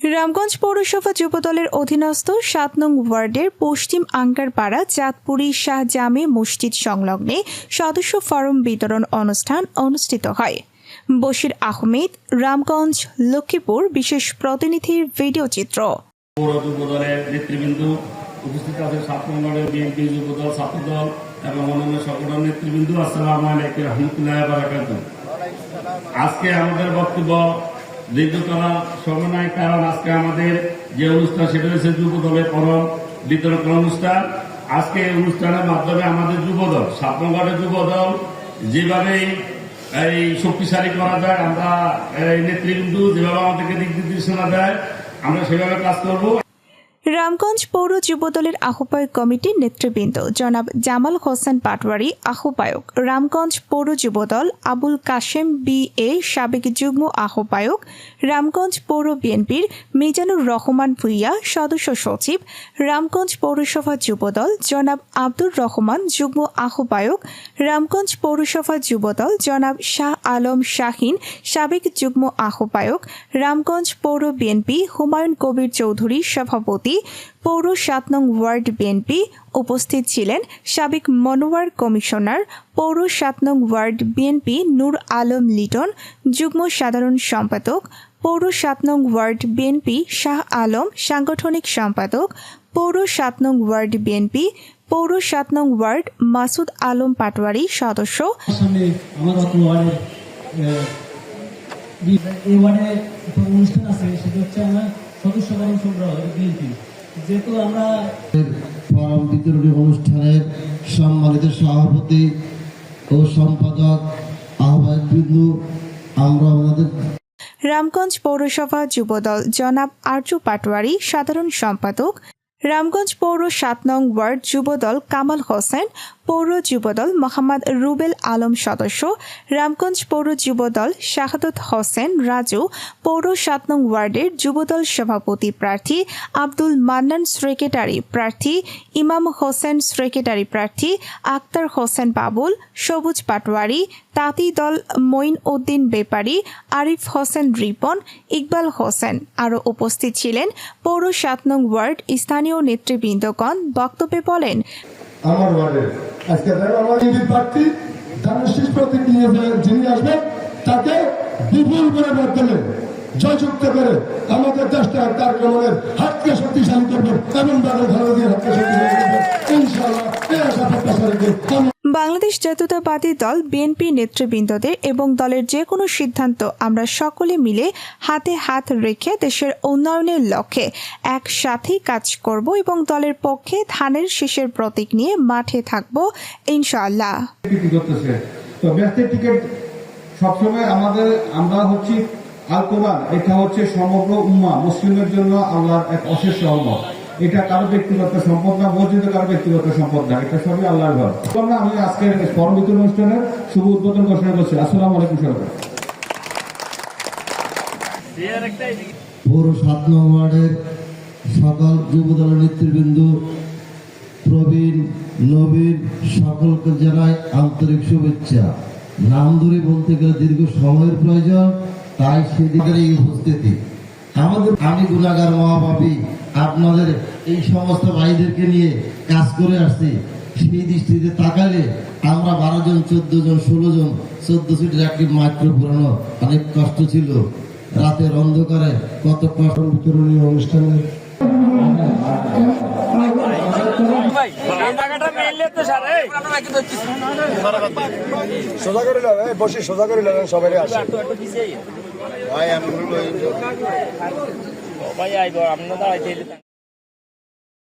রামগঞ্জ পৌরসভা যুবদলের অধীনস্থ সাত নং ওয়ার্ডের পশ্চিম আঙ্কারপাড়া চাঁদপুরি শাহ জামে মসজিদ সংলগ্নে সদস্য ফরম বিতরণ অনুষ্ঠান অনুষ্ঠিত হয়। বশির আহমেদ, রামগঞ্জ, লক্ষ্মীপুর বিশেষ প্রতিনিধির ভিডিও চিত্র। উপস্থিত আছে বিএনপি যুবদল এবং অন্যান্য নেতৃবৃন্দ। আসসালাম আলাইকুম রহমতুল্লাহ আজকে আমাদের বক্তব্য দীর্ঘ সমন্বয় কারণ আজকে আমাদের যে অনুষ্ঠান, সেটা হচ্ছে যুব দলের পরম বিতর্ক অনুষ্ঠান। আজকে এই অনুষ্ঠানের মাধ্যমে আমাদের যুবদল সাতনগরের যুবদল যেভাবে এই শক্তিশালী করা যায়, আমরা এই নেতৃবৃন্দ যেভাবে আমাদেরকে দিক নির্দেশনা দেয়, আমরা সেভাবে কাজ করব। রামগঞ্জ পৌর যুবদলের আহ্বায়ক কমিটির নেতৃবৃন্দ জনাব জামাল হোসেন পাটওয়ারি আহ্বায়ক রামগঞ্জ পৌর যুবদল আবুল কাশেম বি এ, সাবেক যুগ্ম আহ্বায়ক রামগঞ্জ পৌর বিএনপির মিজানুর রহমান ভুইয়া, সদস্য সচিব রামগঞ্জ পৌরসভা যুবদল জনাব আব্দুর রহমান, যুগ্ম আহ্বায়ক রামগঞ্জ পৌরসভা যুবদল জনাব শাহ আলম শাহিন, সাবেক যুগ্ম আহ্বায়ক রামগঞ্জ পৌর বিএনপি হুমায়ুন কবির চৌধুরী সভাপতি পৌর সাত নং ওয়ার্ড বিএনপি উপস্থিত ছিলেন সাবেক মনোয়ার কমিশনার, পৌর সাত নং ওয়ার্ড বিএনপি নূর আলম লিটন, যুগ্ম সাধারণ সম্পাদক, পৌর সাত নং ওয়ার্ড বিএনপি শাহ আলম, সাংগঠনিক সম্পাদক, পৌর সাত নং ওয়ার্ড বিএনপি, পৌর সাত নং ওয়ার্ড মাসুদ আলম পাটোয়ারি সদস্য। এই ওয়ার্ডে অনুষ্ঠান আছে, সেটা হচ্ছে আমার সদস্য বরণ সংগ্রহ বিএনপি যেহেতু আমরা ফরম বিতরণী অনুষ্ঠানের সম্মানিত সভাপতি ও সম্পাদক আহ্বায়ক বিন্দু আমরা আমাদের রামগঞ্জ পৌরসভা যুবদল জনাব আরজু পাটোয়ারি সাধারণ সম্পাদক। রামগঞ্জ পৌর সাত নং ওয়ার্ড যুবদল কামাল হোসেন পৌর যুবদল মোহাম্মদ রুবেল আলম সদস্য, রামগঞ্জ পৌর যুবদল শাহাদত হোসেন রাজু, পৌর সাত নং ওয়ার্ডের যুবদল সভাপতি প্রার্থী আব্দুল মান্নান সেক্রেটারি প্রার্থী, ইমাম হোসেন সেক্রেটারি প্রার্থী আক্তার হোসেন বাবুল, সবুজ পাটওয়ারি তাঁতি দল মঈন উদ্দিন বেপারি, আরিফ হোসেন রিপন, ইকবাল হোসেন আরও উপস্থিত ছিলেন। পৌর সাত নং ওয়ার্ড স্থানীয় নেতৃবৃন্দগণ বক্তব্যে বলেন আমার ওয়ার্ডে আজকে দেখো আমার ইউপি প্রার্থী ধানের শীষ প্রতীক নিয়ে যিনি আসবেন, তাকে বিপুল করে ভোট দেবে জয়যুক্ত করে আমাদের দেশটা তার কেমনের হাতকে শক্তিশালী করবে এমন ভাবে ভালো দিয়ে হাতকে শক্তিশালী করবে। ইনশাআল্লাহ, এই আশা প্রত্যাশা রেখে বাংলাদেশ জাতীয়তাবাদী দল বিএনপি নেতৃবৃন্দদের এবং দলের যে কোনো সিদ্ধান্ত আমরা সকলে মিলে হাতে হাত রেখে দেশের উন্নয়নের লক্ষ্যে একসাথেই কাজ করব এবং দলের পক্ষে ধানের শীষের প্রতীক নিয়ে মাঠে থাকব, ইনশাআল্লাহ। সবসময় আমাদের, আমরা হচ্ছি এটা হচ্ছে সমগ্র উম্মা, মুসলিমের জন্য আল্লাহর এক অশেষ রহমত। এটা কারও ব্যক্তিগত সম্পদ না মসজিদে কারও ব্যক্তিগত সম্পদ না, এটা সবই আল্লাহর ঘর। না আমি আজকের বিতরণ অনুষ্ঠানের শুভ উদ্বোধন ঘোষণা করছি। আসসালামু আলাইকুম, সরকার। পৌর সাত ওয়ার্ডের সকল যুবদলের নেতৃবৃন্দ, প্রবীণ, নবীন, সকলকে জানাই আন্তরিক শুভেচ্ছা। নাম ধরে বলতে গেলে দীর্ঘ সময়ের প্রয়োজন, তাই সেদিকের এই উপস্থিতি। আমাদের আমি গুণাগার মহাপাপী আপনাদের এই সমস্ত ভাইদেরকে নিয়ে কাজ করে আসছি। সেই দৃষ্টিতে তাকালে আমরা বারো জন চোদ্দ জন ষোলো জন চোদ্দ সিটের একটি মাত্র পুরানো অনেক কষ্ট ছিল। রাতের অন্ধকারে কত কষ্ট বিতরণী অনুষ্ঠানে সোজা করে নেবে বসে সোজা করে নেবেন সবাই আসে ভাই আইব আমরা দাঁড়াইতে